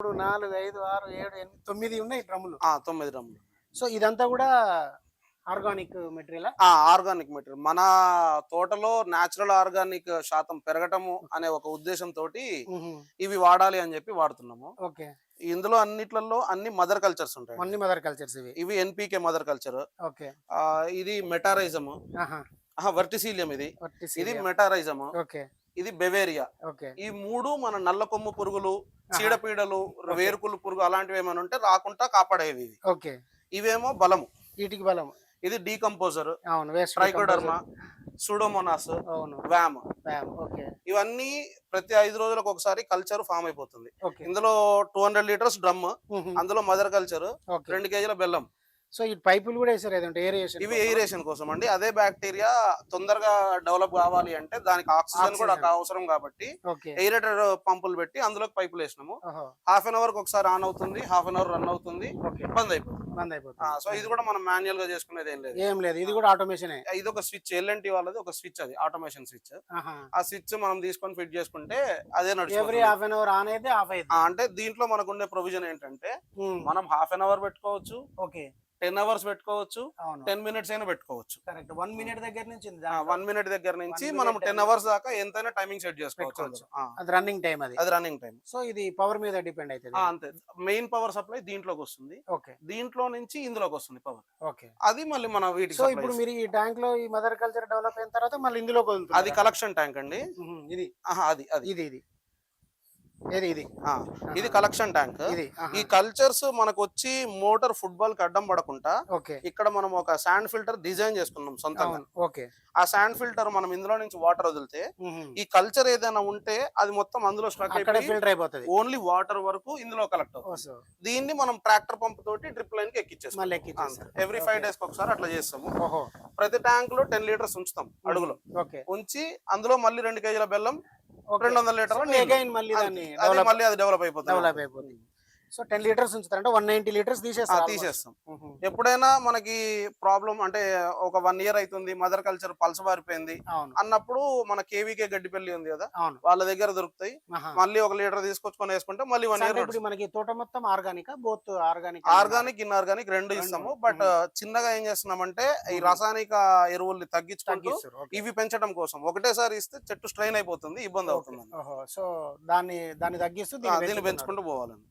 ఇప్పుడు నాలుగు ఐదు ఆరు ఏడు ఎనిమిది తొమ్మిది ఉన్నాయి డ్రమ్ములు. ఆ, తొమ్మిది డ్రమ్ములు. సో ఇదంతా కూడా ఆర్గానిక్ మెటీరియల్ ఆర్గానిక్ మెటీరియల్. మన తోటలో నేచురల్ ఆర్గానిక్ శాతం పెరగటము అనే ఒక ఉద్దేశంతో ఇవి వాడాలి అని చెప్పి వాడుతున్నాము. ఓకే. ఇందులో అన్నిట్లలో అన్ని మదర్ కల్చర్స్ ఉంటాయి అన్ని మదర్ కల్చర్స్ ఇవి. ఇవి ఎన్పికే మదర్ కల్చర్. ఓకే. ఇది మెటారైజము. ఆహా. వర్టిసీలియం ఇది. ఇది. మెటారైజము. ఓకే. ఇది బెవేరియా. ఓకే. ఈ మూడు మన నల్ల కొమ్ము పురుగులు చీడపీడలు వేరుకులు పురుగు అలాంటివి ఏమైనా ఉంటే రాకుండా కాపాడేవి ఇవి. ఇవేమో బలము. వీటికి బలం ఇది డీకంపోజర్ ట్రైకోడర్మా సూడోమోనాస్ అవును. వ్యామ్. ఇవన్నీ ప్రతి ఐదు రోజులకు ఒకసారి కల్చర్ ఫామ్ అయిపోతుంది. ఇందులో టూ హండ్రెడ్ లీటర్స్ డ్రమ్. అందులో మదర్ కల్చర్ రెండు కేజీల బెల్లం. సో ఈ పైపులు కూడా వేసారు ఏదంటే ఏరియేషన్ ఇవి ఎయిరేషన్ కోసం అండి అదే బ్యాక్టీరియా తొందరగా డెవలప్ కావాలి అంటే దానికి ఆక్సిజన్ కూడా. అవసరం కాబట్టి ఎయిరేటర్ పంపులు పెట్టి అందులోకి పైపులు వేసినాము. హాఫ్ అన్ అవర్ ఒకసారి ఆన్ అవుతుంది హాఫ్ అన్ అవర్ రన్ అవుతుంది బంద్ అయిపోతుంది. బంద్ అయిపోతుంది. సో ఇది కూడా మనం మాన్యువల్గా చేసుకునేది ఏం లేదు. ఏం లేదు. ఇది కూడా ఆటోమేషనే. ఇది ఒక స్విచ్ ఎల్ఎన్టీ వాళ్ళది ఒక స్విచ్ అది ఆటోమేషన్ స్విచ్. ఆ స్విచ్ మనం తీసుకొని ఫిట్ చేసుకుంటే అదే every half an hour on అయితే ఆఫ్ అయితే అంటే దీంట్లో మనకు ఉండే ప్రొవిజన్ ఏంటంటే మనం హాఫ్ అన్ అవర్ పెట్టుకోవచ్చు. ఓకే. టెన్ అవర్స్ పెట్టుకోవచ్చు టెన్ మినిట్స్ అయినా పెట్టుకోవచ్చు. కరెక్ట్. వన్ మినిట్ దగ్గర నుంచి వన్ మినిట్ దగ్గర నుంచి మనం టెన్. అవర్స్ దాకా ఎంతైనా టైమింగ్ సెట్ చేసుకోవచ్చు అది రన్నింగ్ టైం అది. అది రన్నింగ్ టైం సో ఇది పవర్ మీద డిపెండ్ అవుతుంది. అంతే. మెయిన్ పవర్ సప్లై దీంట్లోకి వస్తుంది. ఓకే. దీంట్లో నుంచి ఇందులోకి వస్తుంది పవర్. ఓకే. అది మళ్ళీ మన వీటికి సో ఇప్పుడు. మీరు ఈ ట్యాంక్లో ఈ మదర్ కల్చర్ డెవలప్ అయిన తర్వాత మళ్ళీ ఇందులో అది కలెక్షన్ ట్యాంక్ అండి. ఇది. అది అది. ఇది ఇది. ఇది? ఇది కలెక్షన్ ట్యాంక్. ఇది ఈ కల్చర్స్ మనకు వచ్చి మోటార్ ఫుట్బాల్కి అడ్డం పడకుండా ఇక్కడ మనం ఒక శాండ్ ఫిల్టర్ డిజైన్ చేసుకున్నాం సొంతంగా. ఓకే. ఆ శాండ్ ఫిల్టర్ మనం ఇందులో నుంచి వాటర్ వదిలితే ఈ కల్చర్ ఏదైనా ఉంటే అది మొత్తం అందులో అయిపోయి ఫిల్టర్ అయిపోతుంది. ఓన్లీ వాటర్ వరకు ఇందులో కలెక్ట్ అవుతుంది. దీన్ని మనం ట్రాక్టర్ పంప్ తోటి డ్రిప్ లైన్కి ఎక్కిచ్చేస్తాం. ఎవ్రీ ఫైవ్ డేస్ ఒకసారి అట్లా చేస్తాము. ప్రతి ట్యాంక్లో టెన్ లీటర్స్ ఉంచుతాం అడుగులో. ఓకే. ఉంచి అందులో మళ్ళీ రెండు కేజీల బెల్లం రెండు వందల లీటర్ల దాన్ని మళ్ళీ అది డెవలప్ అయిపోతుంది. డెవలప్ అయిపోతుంది. సో టెన్ లీటర్స్ ఉంచుతారు. అంటే వన్ నైన్టీ లీటర్స్ తీసేస్తాం. మ్మ్. ఎప్పుడైనా మనకి ప్రాబ్లం అంటే ఒక వన్ ఇయర్ అవుతుంది మదర్ కల్చర్ పల్స బారిపోయింది అవును. అన్నప్పుడు మన కేవీకే గడ్డిపల్లి ఉంది కదా వాళ్ళ దగ్గర దొరుకుతాయి. మళ్ళీ ఒక లీటర్ తీసుకొచ్చుకొని వేసుకుంటే మళ్ళీ వన్ ఇయర్ ఇప్పుడు మనకి తోట మొత్తం organic both organic? Organic inorganic రెండు ఇస్తాము. బట్ చిన్నగా ఏం చేస్తున్నామంటే ఈ రాసాయనిక ఎరువుల్ని తగ్గించుకుంటూ. ఇవి పెంచడం కోసం. ఒకటేసారి ఇస్తే చెట్టు స్ట్రెయిన్ అయిపోతుంది ఇబ్బంది అవుతుంది సో దాన్ని దాన్ని తగ్గిస్తూ దీన్ని. పెంచుకుంటూ పోవాలని